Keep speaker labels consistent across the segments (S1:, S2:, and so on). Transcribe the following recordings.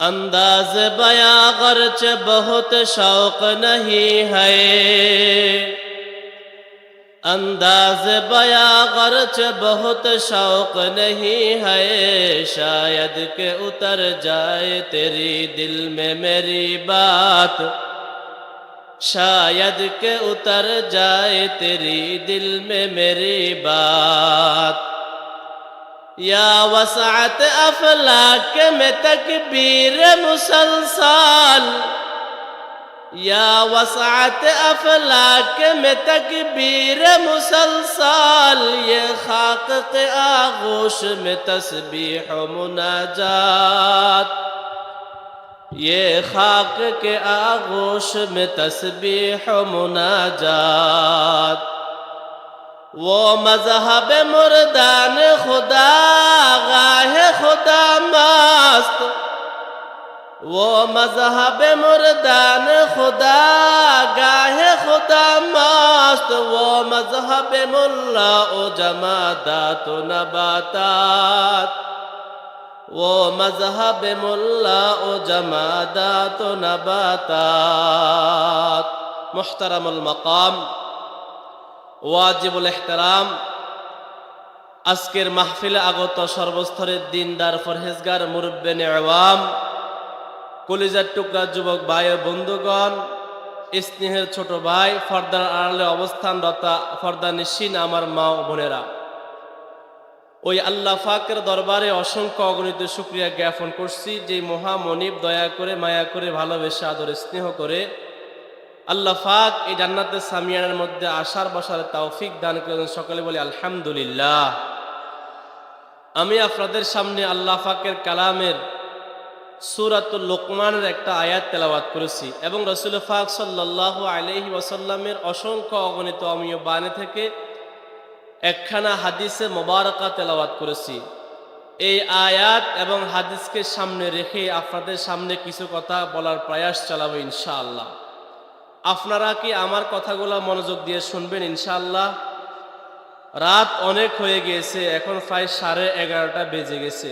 S1: انداز بیا غرچ بہت شوق نہیں ہے انداز بیا غرچ بہت شوق نہیں ہے شاید کہ اتر جائے تیری دل میں میری بات شاید کہ اتر جائے تیری دل میں میری بات يا وسعت أفلاك متكبير مسلسل. يا وسعت أفلاك متكبير مسلسل. يا خاقق آغوش متسبيح مناجات. يا خاقق آغوش متسبيح مناجات. وہ مذہب مردان خدا گاہ خدا مست وہ مذہب مردان خدا گاہ خدا مست وہ مذہب ملا او جمادات و نباتات وہ مذہب ملا او جمادات و نباتات محترم المقام ওয়াজিবুল এহতারাম, আজকের মাহফিলে আগত সর্বস্তরের দিনদার ফরহেজগার মুরব্বেন আওয়াম কলিজার টুকরা যুবক ভাই বন্ধুগণ, স্নেহের ছোট ভাই, ফর্দার আড়ালে অবস্থানরতা, ফর্দা নিশ্চিন আমার মা ও বোনেরা। ওই আল্লাহ ফাকের দরবারে অসংখ্য অগণিত শুক্রিয়া জ্ঞাপন করছি যে মহামনিব দয়া করে, মায়া করে, ভালোবেসে, আদর স্নেহ করে আল্লাহ ফাক এই জান্নাতের সামিয়ানের মধ্যে আসার, বসার তৌফিক দান করেন সকলে বলি আলহামদুলিল্লাহ। আমি আপনাদের সামনে আল্লাহ ফাকের কালামের সুরাতুল লোকমানের একটা আয়াত তেলাওয়াত করেছি এবং রসুল ফাক সাল্লাহ আলহি ওয়াসাল্লামের অসংখ্য অগণিত অমীয় বাণী থেকে একখানা হাদিসে মোবারকা তেলাওয়াত করেছি। এই আয়াত এবং হাদিসকে সামনে রেখে আপনাদের সামনে কিছু কথা বলার প্রয়াস চালাবো ইনশাআল্লাহ। আপনারা কি আমার কথাগুলো মনোযোগ দিয়ে শুনবেন? ইনশাল্লাহ রাত অনেক হয়ে গিয়েছে, এখন প্রায় সাড়ে এগারোটা বেজে গেছে।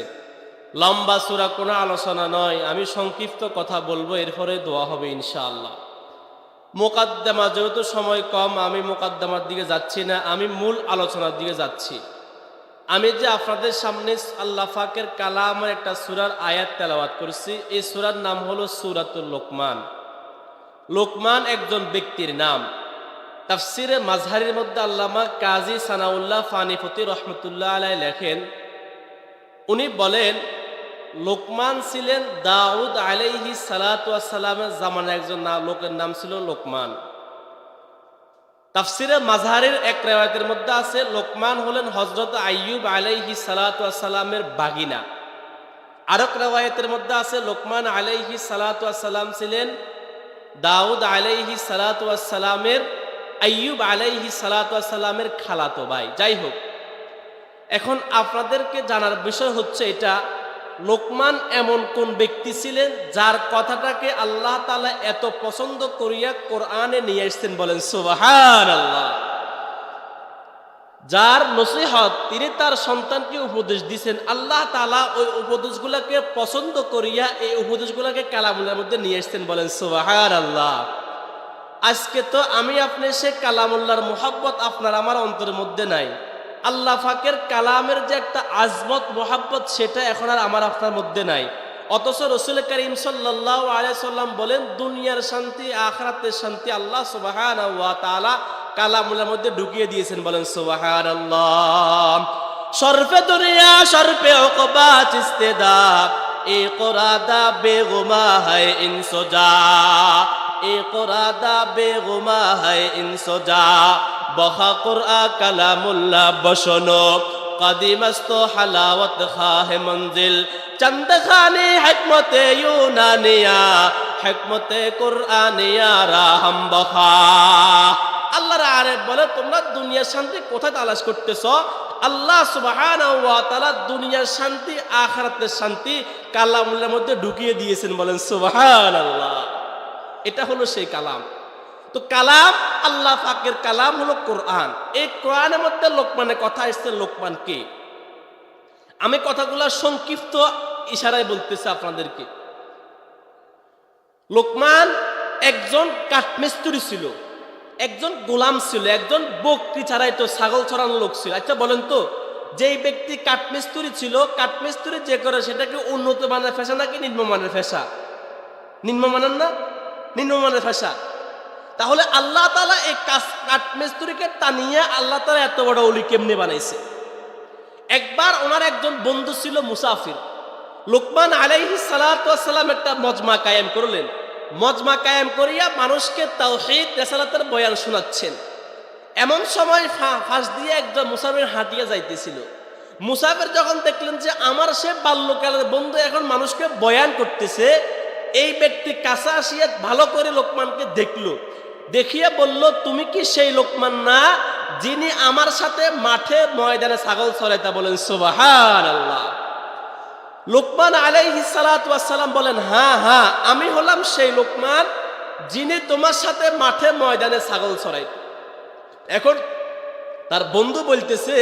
S1: লম্বা সুরা কোনো আলোচনা নয়, আমি সংক্ষিপ্ত কথা বলব, এরপরে দোয়া হবে ইনশাআল্লাহ। মোকাদ্দমা, যেহেতু সময় কম, আমি মোকাদ্দমার দিকে যাচ্ছি না, আমি মূল আলোচনার দিকে যাচ্ছি। আমি যে আপনাদের সামনে আল্লাহ ফাকের কালামের একটা সুরার আয়াত তেলাওয়াত করছি, এই সুরার নাম হলো সুরাতুল লোকমান। লোকমান একজন ব্যক্তির নাম। তাফসিরে মাঝহারির মধ্যে আল্লামা কাজী সানাউল্লাহ ফানিফতি রহমতুল্লাহ আলাই লেখেন, উনি বলেন, লোকমান ছিলেন দাউদ আলাইহি সালাতামের জামানা একজন লোকের নাম ছিল লোকমান। তাফসিরে মাঝহারের এক রেওয়ায়তের মধ্যে আছে, লোকমান হলেন হজরত আইয়ুব আলাইহি সালাতামের বাগিনা। আরক রেওয়ায়তের মধ্যে আছে, লোকমান আলাইহি সালাতাম ছিলেন দাউদ আলাইহি সালাতামের আইয়ুব আলাইহি সালাতামের খালাতো ভাই। যাই হোক, এখন আপনাদেরকে জানার বিষয় হচ্ছে এটা, লোকমান এমন কোন ব্যক্তি ছিলেন যার কথাটাকে আল্লাহ তালা এত পছন্দ করিয়া কোরআনে নিয়ে এসছেন বলেন সুবাহান আল্লাহ যার নসিহত তিনি তার সন্তানকে উপদেশ দিছেন, আল্লাহ তালা ওই উপদেশগুলোকে পছন্দ করিয়া এই উপদেশগুলোকে কালামুলের মধ্যে নিয়ে এসছেন বলেন সুবাহার আল্লাহ আজকে তো আমি আপনি সে কালামুল্লার মোহাব্বত আপনার আমার অন্তরের মধ্যে নাই। আল্লাহ ফাকের কালামের যে একটা আজমত মোহাব্বত, সেটা এখন আর আমার আপনার মধ্যে নাই। অথচ রসুল করিম সাল্লাহ আলিয়াল্লাম বলেন, দুনিয়ার শান্তি, আখরাতের শান্তি আল্লাহ সুবাহান কালামুলের মধ্যে ঢুকিয়ে দিয়েছেন, বলেন সুবাহান আল্লাহ সর্ফে দুনিয়া সর্ফে ওকবা চিস্তেদা এ কোরাদা বেগুমা হায় ইনসোজা এ কোরাদা বেগুমা হায় ইনসোজা বখা কোরআ কালামুল্লাহ বসনো, কদিমস্ত হালাওয়াত খাহে মঞ্জিল। চন্দ খানে হকমতে ইউনানিয়া, হকমতে কুরআনিয়া রাহম বখা আল্লাহর আরে বলে, তোমরা দুনিয়ার শান্তি কোথায় তালাশ করতেছ? আল্লাহ সুবহানাহু ওয়া দুনিয়ার শান্তি, আখিরাতের শান্তি কালামুল্লার মধ্যে ঢুকিয়ে দিয়েছেন বলেন, সুবহানাল্লাহ। এটা হলো সেই কালাম। তো কালাম, আল্লাহ পাকের কালাম হলো কোরআন। এই কোরআনের মধ্যে লোকমানের কথা এসছে, লোকমান কে? আমি কথাগুলো সংক্ষিপ্ত ইশারায় বলতেছি আপনাদেরকে। লোকমান একজন কাঠমিস্ত্রি ছিল। একজন গোলাম ছিল, একজন বকরি ছাড়াইতো ছাগল ছড়ানো লোক ছিল। আচ্ছা বলেন তো, যেই ব্যক্তি কাঠমিস্ত্রি ছিল, কাঠমিস্ত্রি যে করে সেটা কি উন্নত মানের ফেসা নাকি নিম্নমানের ফেসা? নিম্নমানের না? নিম্নমানের ফেসা। তাহলে আল্লাহ তালা এই কাঠমিস্ত্রিকে টানিয়ে আল্লাহ তালা এত বড় অলি কেমনে বানাইছে? একবার ওনার একজন বন্ধু ছিল মুসাফির। লোকমান আলাইহি সালাম একটা মজমা কায়েম করলেন। মজমা কায়েম করিয়া মানুষকে তাওহীদ, রেসালাতের বয়ান শোনাচ্ছেন। এমন সময় ফাঁস দিয়ে একজন মুসাফির হাঁটিয়ে যাইতেছিল। মুসাফির যখন দেখলেন যে আমার সে বাল্যকালের বন্ধু এখন মানুষকে বয়ান করতেছে, এই ব্যক্তি কাছে আসিয়া ভালো করে লোকমানকে দেখল। দেখিয়া বলল, তুমি কি সেই লোকমান না যিনি আমার সাথে মাঠে ময়দানে ছাগল চড়াইতা বলেন? সুবাহান আল্লাহ লোকমান আলাইহি সালাম বলেন হ্যাঁ হ্যাঁ আমি হলাম সেই লোকমান যিনি তোমার সাথে মাঠে ময়দানে ছাগল ছড়াই এখন তার বন্ধু বলতেছে,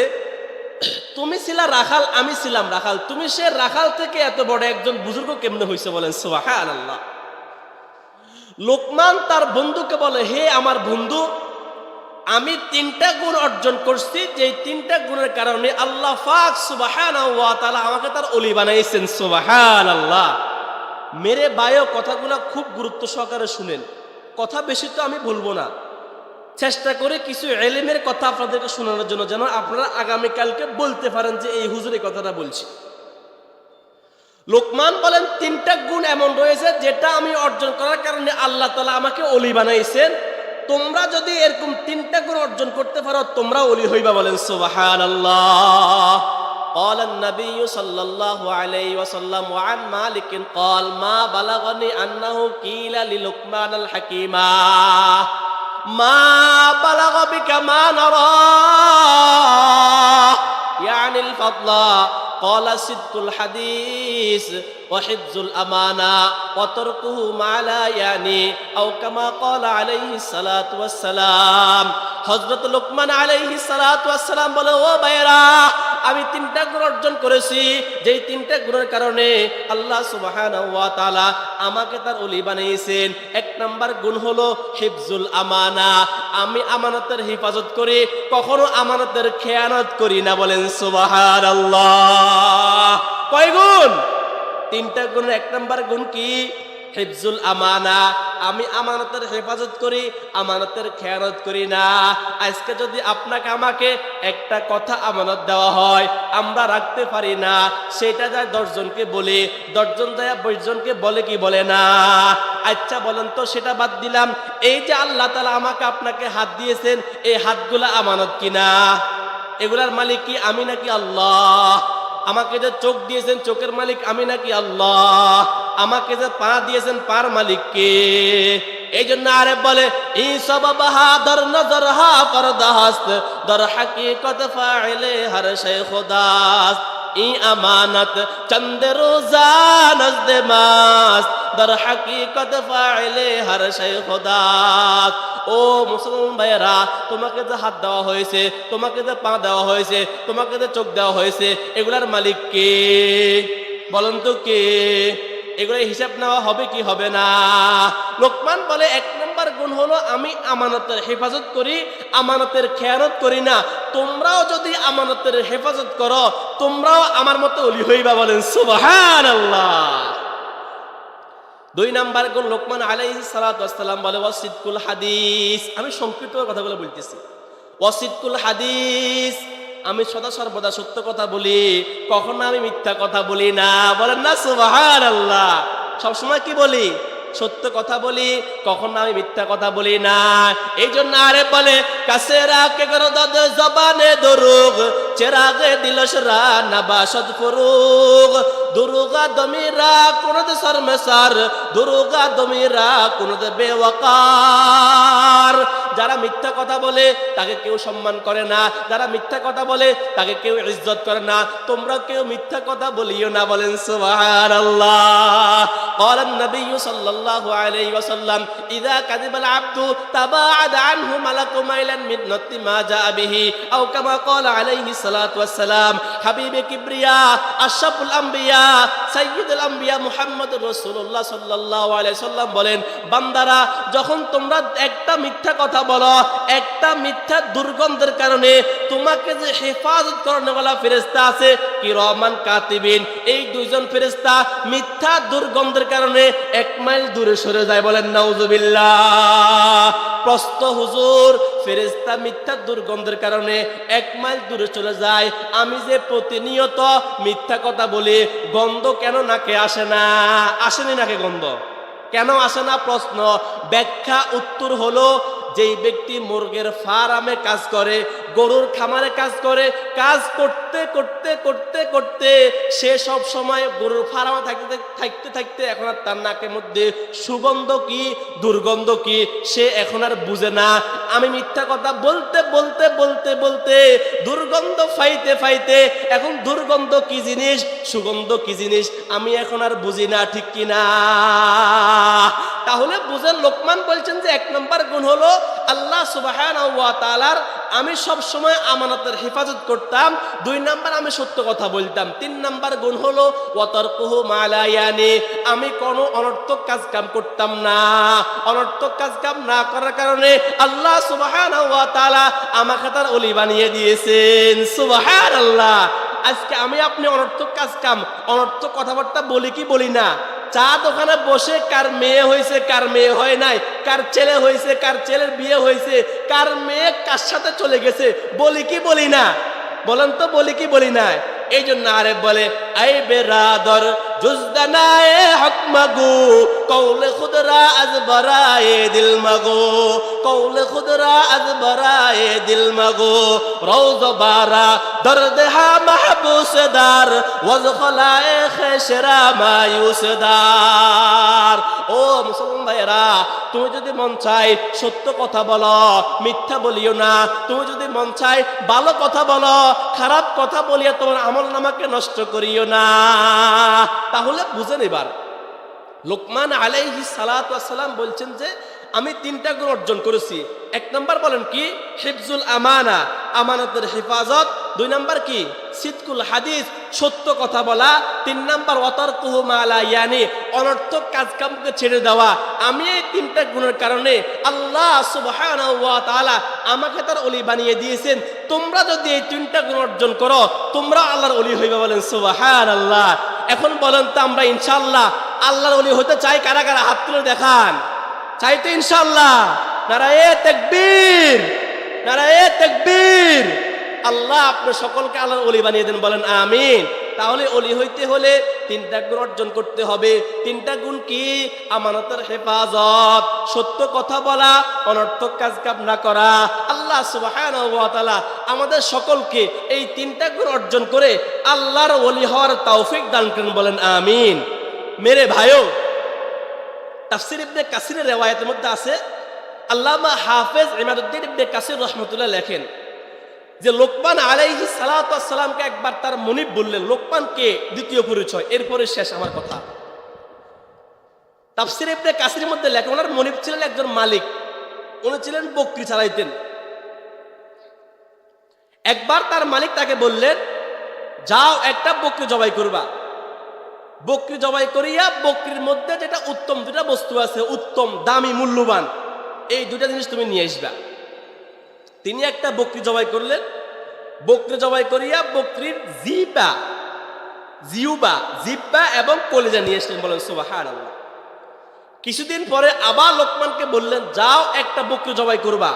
S1: তুমি ছিলা রাখাল, আমি ছিলাম রাখাল। তুমি সে রাখাল থেকে এত বড় একজন বুজুর্গ কেমনে হয়েছে বলেন? সোহান আল্লাহ লোকমান তার বন্ধুকে বলে, হে আমার বন্ধু আমি তিনটা গুণ অর্জন করছি যে তিনটা গুণের কারণে আল্লাহ ফাক সুবাহান আমাকে তার অলি বানাইছেন সুবাহান আল্লাহ মেরে বায়ো কথাগুলো খুব গুরুত্ব সহকারে শুনেন। কথা বেশি তো আমি বলব না। চেষ্টা করে কিছু এলিমের কথা আপনাদেরকে শোনানোর জন্য যেন আপনারা আগামীকালকে বলতে পারেন যে এই হুজুর এই কথাটা বলছি। লোকমান বলেন, তিনটা গুণ এমন রয়েছে যেটা আমি অর্জন করার কারণে আল্লাহ তালা আমাকে অলি বানাইছেন তোমরা যদি এরকম তিনটা গুণ অর্জন করতে পারো তোমরা অলি হইবা বলেন সুবাহান আল্লাহ قال النبي صلى الله عليه وسلم وعن مالك قال ما بلغني أنه قيل للقمان الحكيما ما بلغ بك ما نرى يعني الفضل কলা সিদ্কুল হাদিস ওয়াহিদুল আমানা অতর্কুহু মালা ইয়ানি আও কামা কলা আলাইহি সালাতু ওয়াসসালাম হযরত লোকমান আলাইহি সালাতু ওয়াসসালাম বলে, ও ভাইরা আমি তিনটা গুণ অর্জন করেছি। যেই তিনটা গুণের কারণে আল্লাহ সুবহানাহু আমাকে তার অলি বানিয়েছেন। এক নাম্বার গুণ হলো হিফজুল আমানা। আমি আমানতের হেফাজত করি, কখনো আমানতের খেয়ানত করি না বলেন সুবাহার আল্লাহ কয় গুণ? তিনটা গুণের এক নাম্বার গুণ কি? হিফজুল আমানা। আমি আমানতের হেফাজত করি, আমানতের খেয়ানত করি না। আজকে যদি আপনাকে আমাকে একটা কথা আমানত দেওয়া হয়, আমরা রাখতে পারি না। সেটা যায় দশজনকে বলে, দশজন যায় বৈশজনকে বলে কি বলে না? আচ্ছা বলেন তো, সেটা বাদ দিলাম। এই যে আল্লাহ তালা আমাকে আপনাকে হাত দিয়েছেন, এই হাতগুলা আমানত কিনা? এগুলার মালিক কি আমি নাকি আল্লাহ? আমাকে যে চোখ দিয়েছেন চোখের মালিক আমি নাকি আল্লাহ? আমাকে যে পা দিয়েছেন পার মালিক কে? এই জন্য আরে বলে এই সব বাহাদর নজর হা পরদাস্ত দর হাকিকত ফাইলে হর শেখ দাস ই আমানত চন্দ রোজা নজদে মাস, দর হাকিকত ফাইলে হর শে দাস ও মুসলমান ভাইয়েরা, তোমাকে যে হাত দেওয়া হয়েছে, তোমাকে যে পা দেওয়া হয়েছে, তোমাকে যে চোখ দেওয়া হয়েছে, এগুলার মালিক কে? বলেন তো কে? এগুলো হিসাব নেওয়া হবে কি হবে না? লোকমান বলে, এক নম্বর গুণ হলো আমি আমানতের হেফাজত করি, আমানতের খেয়ানত করি না। তোমরাও যদি আমানতের হেফাজত করো, তোমরাও আমার মতো অলি হইবা বলেন সুবহান আল্লাহ দুই নাম্বার গুণ লোকমান আলাইহি সালাম বলে ওয়াসিদকুল হাদিস। আমি সংক্ষিপ্ত কথাগুলো বলতেছি। ওয়াসিদকুল হাদিস আমি সদা সর্বদা সত্য কথা বলি, কখনো আমি মিথ্যা কথা বলি না। বলেন না সুবাহ আল্লাহ সবসময় কি বলি? সত্য কথা বলি, কখনো আমি মিথ্যা কথা বলি না। এই জন্য আরে বলে, কাছে রাখে দদ জবানে দরুগ, চেরাগে দমিরা দমিরা বেওয়াকার। যারা মিথ্যা কথা বলে, তাকে কেউ সম্মান করে না। যারা মিথ্যা কথা বলে, তাকে কেউ ইজ্জত করে না। তোমরা কেউ মিথ্যা কথা বলিও না বলেন, সুবহানাল্লাহ। নবী সাল্লাল্লাহু আলাইহি ওয়াসাল্লাম, ইদা কাযিবাল আবদু তাবাআদ আনহু মালাকু মাইলান মিন নতি মা জাআ বিহি আও কামা ক্বালা আলাইহি সালাতু ওয়াসসালাম, হাবিবে কিবরিয়া, আশরাফুল আমবিয়া, সাইয়্যিদুল আমবিয়া মুহাম্মদুর রাসূলুল্লাহ সাল্লাল্লাহু আলাইহি সাল্লাম বলেন, বান্দারা, যখন তোমরা একটা মিথ্যা কথা বলো, একটা মিথ্যা দুর্গন্ধের কারণে তোমাকে যে হেফাজত করনেওয়ালা ফেরেশতা আছে কি রহমান কাতিবিন এই দুইজন ফেরেশতা মিথ্যা দুর্গন্ধের কারণে এক মাইল দূরে সরে যায়, বলেন, নাউজুবিল্লাহ। প্রস্ত হুজুর ফেরেস্তা মিথ্যা দুর্গন্ধের কারণে এক মাইল দূরে চলে যায়। আমি যে প্রতিনিয়ত মিথ্যা কথা বলি, গন্ধ কেন নাকে আসে না? আসেনি নাকে গন্ধ? কেন আসে না? প্রশ্ন। ব্যাখ্যা উত্তর হলো, যেই ব্যক্তি মুরগের ফার্মে কাজ করে, গরুর খামারে কাজ করে, কাজ করতে করতে করতে করতে করতে সে সব সময় গরুর ফার্মে থাকতে থাকতে থাকতে এখন আর তার নাকের মধ্যে সুগন্ধ কি, দুর্গন্ধ কি, সে এখন আর বুঝে না। আমি মিথ্যা কথা বলতে বলতে বলতে বলতে দুর্গন্ধ ফাইতে ফাইতে এখন দুর্গন্ধ কি জিনিস, সুগন্ধ কি জিনিস, আমি এখন আর বুঝি না, ঠিক কিনা তাহলে বুঝেন, লোকমান বলছেন যে এক নম্বর গুণ হলো আল্লাহ তালার আমি সব সময় আমানতের হেফাজত করতাম। দুই নাম্বার আমি সত্য কথা বলতাম। তিন নাম্বার গুণ হলো, ওয়াতারকুহু মালায়ানি। আমি কোনো অনর্থক কাজ কাম করতাম না। অনর্থক কাজ কাম না করার কারণে আল্লাহ সুবাহান আমাকে তার অলি বানিয়ে দিয়েছেন। সুবাহান আল্লাহ আজকে আমি আপনি অনর্থক কাজ কাম অনর্থক কথাবার্তা বলি কি বলি না? চা দোকানে বসে কার মেয়ে হয়েছে, কার মেয়ে হয় নাই, কার ছেলে হয়েছে, কার ছেলের বিয়ে হয়েছে, কার মেয়ে কার সাথে চলে গেছে, বলি কি বলি না? বলেন তো বলি কি বলি না এই জন্য আরে বলে, আই বেরাদর জুজদানায়ে হক মাগু কৌলে খুদরা আজ বরায়ে দিল মাগো কৌলে খুদরা আজ বরায়ে দিল মাগো রৌজ বারা, দর্দ হা মাহবুস দার ওয়াজ খলায়ে খেশরা মায়ুস দার ভাইয়েরা, তুমি যদি মন চাই সত্য কথা বলো, মিথ্যা বলিও না। তুমি যদি মন চাই ভালো কথা বলো, খারাপ কথা বলিয়া তোমার আমল নামাকে নষ্ট করিও না। তাহলে বুঝেন এবার। লোকমান আলাইহি সালাম বলছেন যে আমি তিনটা গুণ অর্জন করেছি। এক নম্বর বলেন কি? হিফজুল আমানা, আমানতের হেফাজত। দুই নম্বর কি? সিতকুল হাদিস, সত্য কথা বলা। তিন নাম্বার অতর্কুহু মালা ইয়ানি, অনর্থক কাজ কামকে ছেড়ে দেওয়া। আমি এই তিনটা গুণের কারণে আল্লাহ তাআলা আমাকে তার অলি বানিয়ে দিয়েছেন। তোমরা যদি এই তিনটা গুণ অর্জন করো, তোমরা আল্লাহর অলি হইবে বলেন সুবহানাল্লাহ। এখন বলেন তো আমরা ইনশাআল্লাহ আল্লাহর অলি হতে চাই, কারা কারা হাত তুলে দেখান। চাইতে ইনশাল্লাহ নারা নারায়ে তেকবীর নারায়ে তেকবীর। আল্লাহ আপনি সকলকে আল্লাহর অলি বানিয়ে দেন, বলেন আমিন। তাহলে অলি হইতে হলে তিনটা গুণ অর্জন করতে হবে। তিনটা গুণ কি? আমানতের হেফাজত। সত্য কথা বলা, অনর্থক কাজ কাম না করা। আল্লাহ সুবহানাহু ওয়া আমাদের সকলকে এই তিনটা গুণ অর্জন করে আল্লাহর অলি হওয়ার তৌফিক দান করেন, বলেন আমিন। মেরে ভাইও তাফসির ইবনে কাসিরের রেওয়ায়তের মধ্যে আছে, আল্লামা হাফেজ ইমাদুদ্দিন ইবনে কাসির রহমতুল্লাহ লেখেন যে লোকমান আলাইহি সালাতামকে একবার তার মনিব বললেন, লোকমান কে? দ্বিতীয় পরিচয়, এরপরে শেষ আমার কথা। তাফসির ইবনে কাসিরের মধ্যে লেখেন ওনার মনিব ছিলেন একজন মালিক, উনি ছিলেন বকরি চালাইতেন। একবার তার মালিক তাকে বললেন, যাও একটা বকরি জবাই করবা। বকরি জবাই করিয়া বকরির মধ্যে যেটা উত্তম দুটা বস্তু আছে, উত্তম, দামি, মূল্যবান, এই দুটা জিনিস তুমি নিয়ে আসবা। তিনি একটা বকরি জবাই করলেন। বকরি জবাই করিয়া বকরির জিবা জিউবা জিব্বা এবং কলিজা নিয়ে এসলেন বলেন সুবাহান আল্লাহ কিছুদিন পরে আবার লোকমানকে বললেন, যাও একটা বকরি জবাই করবা।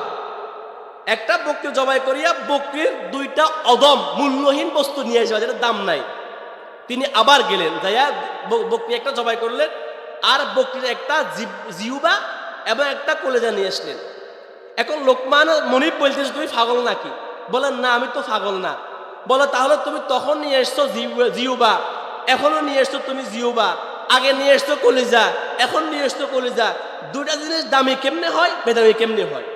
S1: একটা বকরি জবাই করিয়া বকরির দুইটা অদম, মূল্যহীন বস্তু নিয়ে আসবা, যেটা দাম নাই। তিনি আবার গেলেন, যাইয়া বকরি একটা জবাই করলেন, আর বকরির একটা জিউবা এবং একটা কলেজা নিয়ে আসলেন। এখন লোকমান মনিব বলতেছে, তুমি ফাগল নাকি? বলেন, না, আমি তো ফাগল না। বলে, তাহলে তুমি তখন নিয়ে এসছো জিউবা এখনও নিয়ে এসছো তুমি জিউবা আগে নিয়ে এসছো কলিজা, এখন নিয়ে এসছো কলিজা দুটা জিনিস দামি কেমনে হয়, বেদামি কেমনে হয়?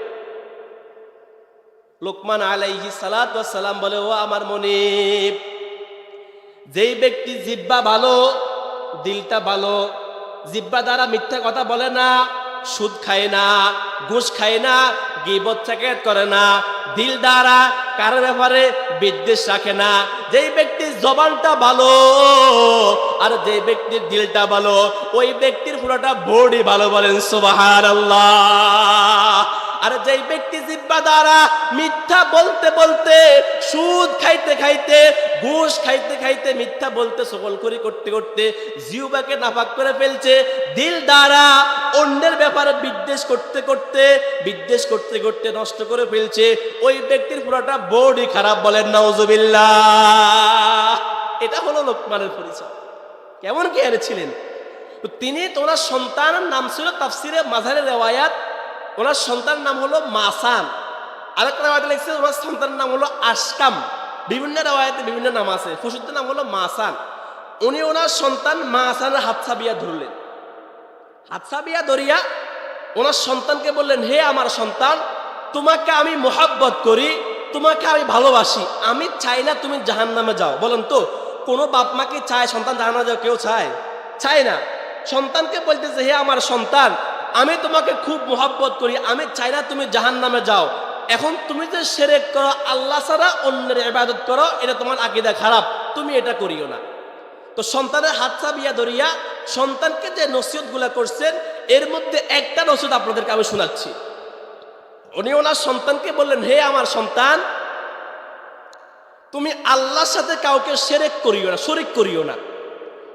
S1: লোকমান আলাইহি সালাম বলে, ও আমার মনিব যেই ব্যক্তি জিব্বা ভালো, দিলটা ভালো জিব্বা দ্বারা মিথ্যা কথা বলে না, সুদ খায় না, ঘুষ খায় না, গিবত করে না, দিল দ্বারা কারও ব্যাপারে বিদ্বেষ রাখে না। যেই ব্যক্তির জবানটা ভালো আর যে ব্যক্তির দিলটা ভালো, ওই ব্যক্তির পুরোটা বডি ভালো বলেন সুবাহার আর যেই ব্যক্তি জিব্বা দ্বারা মিথ্যা বলতে বলতে সুদ খাইতে খাইতে, ঘুষ খাইতে খাইতে মিথ্যা বলতে সকল করি করতে করতে জিউবাকে নাফাক করে ফেলছে। দিল দ্বারা অন্যের ব্যাপারে বিদ্বেষ করতে করতে, বিদ্বেষ করতে করতে নষ্ট করে ফেলছে। ওই ব্যক্তির পুরোটা বডি খারাপ বলেন নাউজুবিল্লাহ। এটা হলো লোকমানের পরিচয়। কেমন কি ছিলেন? তিনি তোমরা সন্তানের নাম ছিল তাফসিরে মাঝারে রেওয়ায়াত। ওনার সন্তানের নাম হলো মাসান। আরেকটা রেওয়ায়তে লিখছে, ওনার সন্তানের নাম হলো আশকাম। বিভিন্ন রেওয়ায়তে বিভিন্ন নাম আছে। ফসুদ্দের নাম হলো মাসান। উনি ওনার সন্তান মাসানের হাতসা বিয়া ধরলেন। হাতসা বিয়া ধরিয়া ওনার সন্তানকে বললেন, হে আমার সন্তান, তোমাকে আমি মোহাব্বত করি, তোমাকে আমি ভালোবাসি। আমি চাই না তুমি জাহান নামে যাও। বলেন তো, কোনো বাপ মাকে চায় সন্তান জাহান নামে যাও কেউ চায়? চায় না। সন্তানকে বলতেছে, হে আমার সন্তান আমি তোমাকে খুব মোহাব্বত করি। আমি চাই না তুমি জাহান নামে যাও। এখন তুমি যে সেরেক করো, আল্লাহ ছাড়া অন্যের ইবাদত করো, এটা তোমার আকিদা খারাপ। তুমি এটা করিও না। তো সন্তানের হাত বিয়া ধরিয়া সন্তানকে যে নসিহতগুলা করছেন, এর মধ্যে একটা নসিহত আপনাদেরকে আমি শোনাচ্ছি। উনি ওনার সন্তানকে বললেন, হে আমার সন্তান, তুমি আল্লাহর সাথে কাউকে সেরেক করিও না, শরিক করিও না।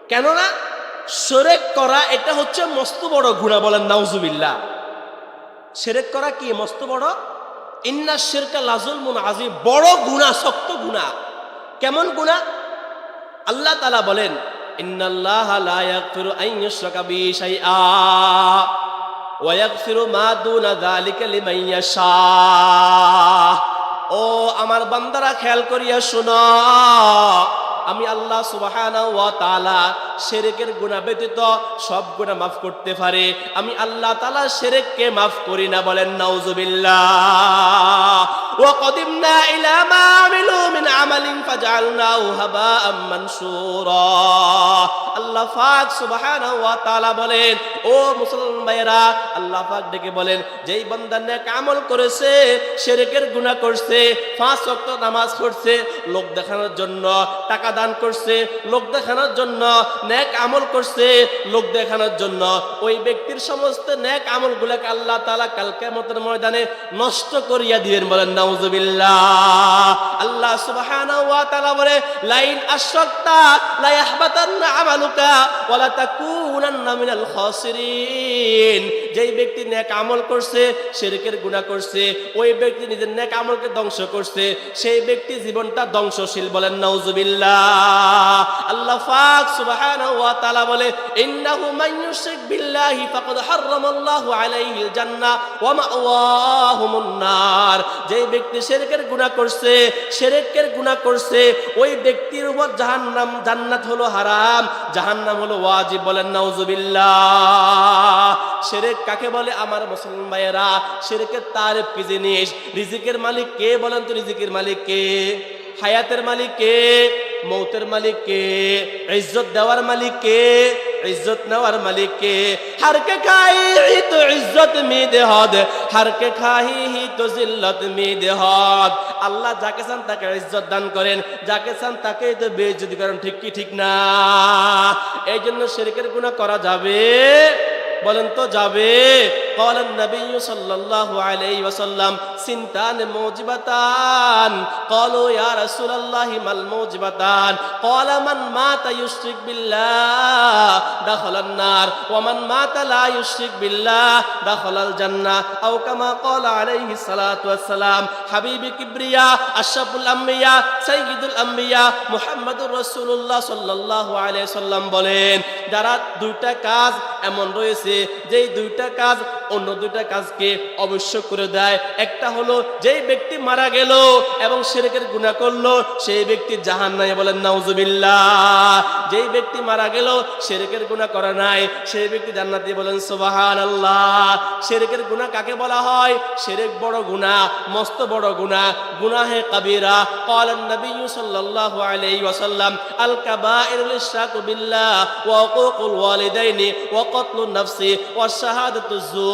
S1: কেননা সেরেক করা, এটা হচ্ছে মস্ত বড় গুণা বলেন, নাউজুবিল্লাহ। সেরেক করা কি? মস্ত বড়? ইন্না শেরকা লাজুল মুন আজি বড় গুণা শক্ত গুণা কেমন গুণা আল্লাহ তালা বলেন, ইন্নাল্লাহ ওয়া মা ও আমার বান্দারা, খেয়াল করিয়া শোনো। আমি আল্লাহ তাআলা শিরকের গুনাহ ব্যতীত সব গুনাহ মাফ করতে পারে। আমি আল্লাহ তাআলা শিরককে মাফ করি না, বলেন নাউজুবিল্লাহ। আল্লাহ ওয়া তাআলা বলেন, ও মুসলমান ভাইয়েরা, আল্লাহ ডেকে বলেন, যেই বান্দা নেক আমল করেছে শিরকের গুনাহ করছে ওয়াক্ত নামাজ পড়ছে, লোক দেখানোর জন্য টাকা দান করছে, লোক দেখানোর জন্য নেক আমল করছে, লোক দেখানোর জন্য। ওই ব্যক্তির সমস্ত নেক আমলগুলোকে আল্লাহ তাআলা কালকে মতের ময়দানে নষ্ট করিয়া দিবেন বলেন, নাউজুবিল্লাহ। আল্লাহ সুবহানাহু বলে, লাইন আশরাকতা লা ইয়াহবাতান্না আমালুকা ওয়া লা তাকুনান্না মিনাল খাসিরিন। যেই ব্যক্তি নেক আমল করছে শিরকের গুনাহ করছে, ওই ব্যক্তি নিজের নেক আমলকে ধ্বংস করছে, সেই ব্যক্তি জীবনটা ধ্বংসশীল বলেন, নাউজুবিল্লাহ। আল্লাহ বলে, ইন্নাহু যেই ব্যক্তি শিরকের গুনাহ করছে শিরকের গুনাহ করছে, ওই ব্যক্তির উপর জাহান্নাম, জান্নাত হলো হারাম, জাহান্নাম হলো ওয়াজিব বলেন, নাউজুবিল্লাহ। শিরক কাকে বলে? আমার মুসলমান ভাইয়েরা সেরেকে তার কি জিনিস রিজিকের মালিক কে বলেন তো? রিজিকের মালিক কে? হায়াতের মালিক কে? মৌতের মালিক কে? ইজ্জত দেওয়ার মালিক কে? ইজ্জত নেওয়ার মালিক কে? হার কে খাই তো ইজ্জত মি দেহদ হার কে খাই তো জিল্লত মি দেহদ আল্লাহ যাকে চান তাকে ইজ্জত দান করেন। যাকে চান তাকে তো বেজ্জতি করেন। ঠিক কি ঠিক না? এই জন্য শেরিকের গুণা করা যাবে বলেন তো যাবে। قال النبي صلى الله عليه وسلم سنتان موجبتان قالوا يا رسول الله ما الموجبتان قال من مات يشرك بالله دخل النار ومن مات لا يشرك بالله دخل الجنة أو كما قال عليه الصلاة والسلام حبيبي كبرياء أشرف الأنبياء سيد الأنبياء محمد رسول الله صلى الله عليه وسلم বলেন যারা দুইটা কাজ এমন রয়েছে যেই দুইটা কাজ অন্য দুইটা কাজকে অবশ্য করে দেয় একটা হলো যেই ব্যক্তি মারা গেল এবং শিরকের গুনাহ করলো সেই ব্যক্তি জাহান্নামে বলেন নাউজুবিল্লাহ যেই ব্যক্তি মারা গেল শিরকের গুনাহ করে নাই সেই ব্যক্তি জান্নাতি বলেন সুবহানাল্লাহ শিরকের গুনাহ কাকে বলা হয় শিরক বড় গুনাহ মস্ত বড় গুনাহ গুনাহে কাবীরা قال النبي صلى الله عليه وسلم الكبائر الاشراك بالله وعقوق الوالدين وقتل النفس والشهادة الزور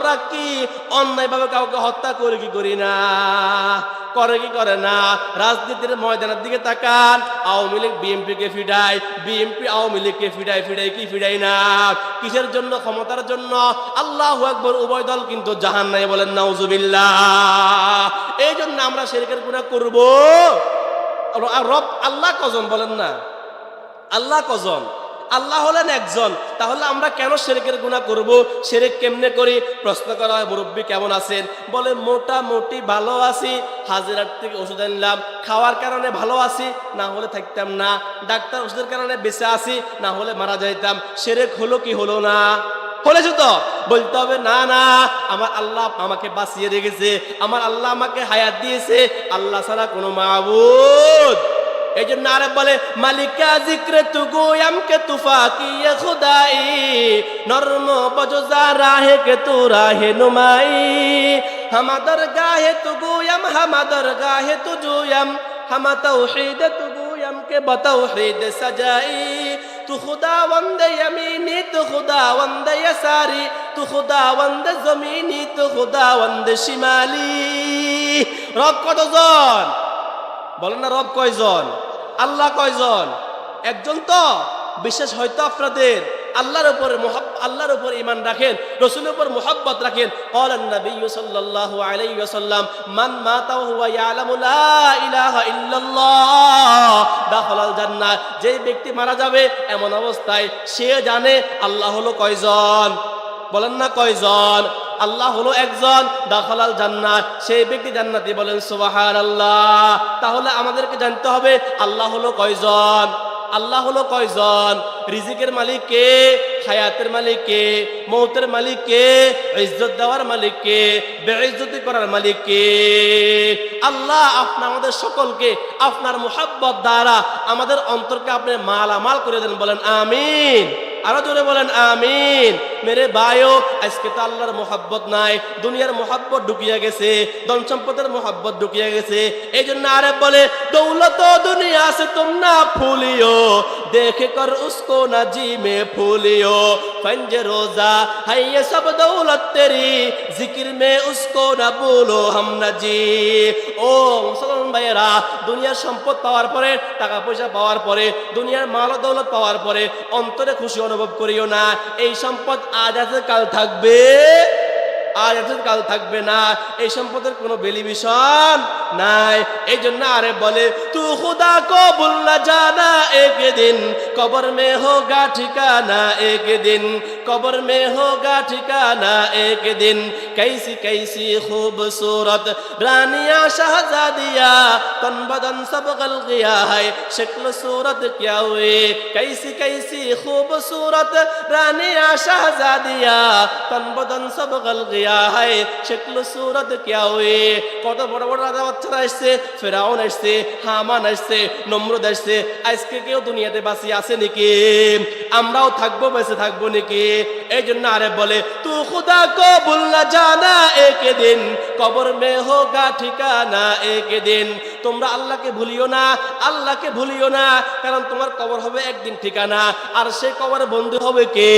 S1: কি অন্যায়ভাবে কাউকে হত্যা করি কি করি না? করে কি করে না? রাজনীতির ময়দানের দিকে তাকান। আওয়ামী লীগ বিএনপি কে ফিডায়। বিএনপি আওয়ামী লীগকে ফিডাই ফিডাই কি ফিডাই না? কিসের জন্য, ক্ষমতার জন্য? আল্লাহ একবার উভয় দল কিন্তু জাহান নাই বলেন, নাউজুবিল্লাহ। এই জন্য আমরা শেরকের গুনাহ করব। রব আল্লাহ কজন বলেন না? আল্লাহ কজন? আল্লাহ হলেন একজন। তাহলে আমরা কেন সেরেকের গুণা করব? সেরেক কেমনে করি? প্রশ্ন করা হয়, মুরব্বী কেমন আছেন? বলে মোটামুটি ভালো আছি। হাজিরার থেকে ওষুধ আনলাম। খাওয়ার কারণে ভালো আছি, না হলে থাকতাম না। ডাক্তার ওষুধের কারণে বেঁচে আছি, না হলে মারা যাইতাম। সেরেক হলো কি হলো না? হলেছে তো? বলতে হবে, না না, আমার আল্লাহ আমাকে বাঁচিয়ে রেখেছে। আমার আল্লাহ আমাকে হায়াত দিয়েছে। আল্লাহ ছাড়া কোনো মাবুদ এই জন্য আরব বলে, মালিকা জিক্রে তু গোয়াম কে তুফা কিয়ে খুদাই, নর্ম বজজা রাহে কে তু রাহে নুমাই। হামাদর গাহে তু গোয়াম হামাদর গাহে তু জুয়াম হামা তৌহিদ তু গোয়াম কে বতৌহিদ সাজাই। তু খুদা ওয়ান্দে ইয়ামিনি, তু খুদা ওয়ান্দে ইয়াসারি, তু খুদা ওয়ান্দে জমিনি, তু খুদা ওয়ান্দে শিমালি। রব কতজন? বলেন না রব কয়জন? আল্লাহ কয়জন? একজন তো, বিশেষ হয়তো আপনাদের আল্লাহর উপর আল্লাহর উপর ইমান রাখেন, রসুলের উপর মোহাব্বত রাখেন। কলেন নবী মান যেই ব্যক্তি মারা যাবে, এমন অবস্থায় সে জানে আল্লাহ হলো কয়জন। বলেন না কয়জন? আল্লাহ হলো একজন দাখলাল জান্নাত। সেই ব্যক্তি জান্নাতি বলেন সুবাহান আল্লাহ তাহলে আমাদেরকে জানতে হবে, আল্লাহ হলো কয়জন? আল্লাহ হলো কয়জন? রিজিকের মালিক কে? হায়াতের মালিককে মৌতের মালিককে ইজ্জত দেওয়ার মালিককে বেইজ্জতি করার মালিককে আল্লাহ আপনি আমাদের সকলকে আপনার মোহাব্বত দ্বারা আমাদের অন্তরকে আপনি মালামাল করে দেন, বলেন আমিন। আরও জোরে বলেন আমিন। মেরে বায়ো আজকে তো আল্লাহর মোহাব্বত নাই, দুনিয়ার মোহাব্বত ঢুকিয়া গেছে দন সম্পদের মোহাব্বত ঢুকিয়া গেছে। এই জন্য আরে বলে, দৌলত দুনিয়া আছে তোমরা ফুলিও देख कर उसको ना जी में फूलियो पंज रोजा है ये सब दौलत तेरी जिक्र में उसको ना बोलो हम ना জি ও মুসলমান ভাইয়েরা দুনিয়ার সম্পদ পাওয়ার পরে টাকা পয়সা পাওয়ার পরে দুনিয়ার মাল ও দৌলত পাওয়ার পরে অন্তরে খুশি অনুভব করিও না এই সম্পদ আজ আছে কাল থাকবে আজ আছে কাল থাকবে না এই সম্পদের কোনো বেলিভিশন নাই এই জন্য আরে বলে তু খুদা কো না জানা এক দিন কবর মে হোগা ঠিকানা এক দিন কবর মে হোগা ঠিকানা এক দিন कैसी कैसी खूबसूरत रानिया शहजादिया तन बदन सब गल गया है शक्ल सूरत क्या हुए कैसी कैसी खूबसूरत रानिया शहजादिया तन बदन सब गल गया হায় সুরত হয়ে? কত বড় বড় রাজা বাচ্চারা আসছে, ফেরাউন আসছে, হামান আসছে আসছে, আজকে কেউ দুনিয়াতে বাঁচি আছে নাকি? আমরাও থাকব, বেঁচে থাকব নাকি? এই জন্য আরে বলে, তু খুদা কবুল না জানা একে দিন, কবর মে হোগা ঠিকানা একে দিন। তোমরা আল্লাহকে ভুলিও না, আল্লাহকে ভুলিও না, কারণ তোমার কবর হবে একদিন ঠিকানা, আর সে কবর বন্ধু হবে কে?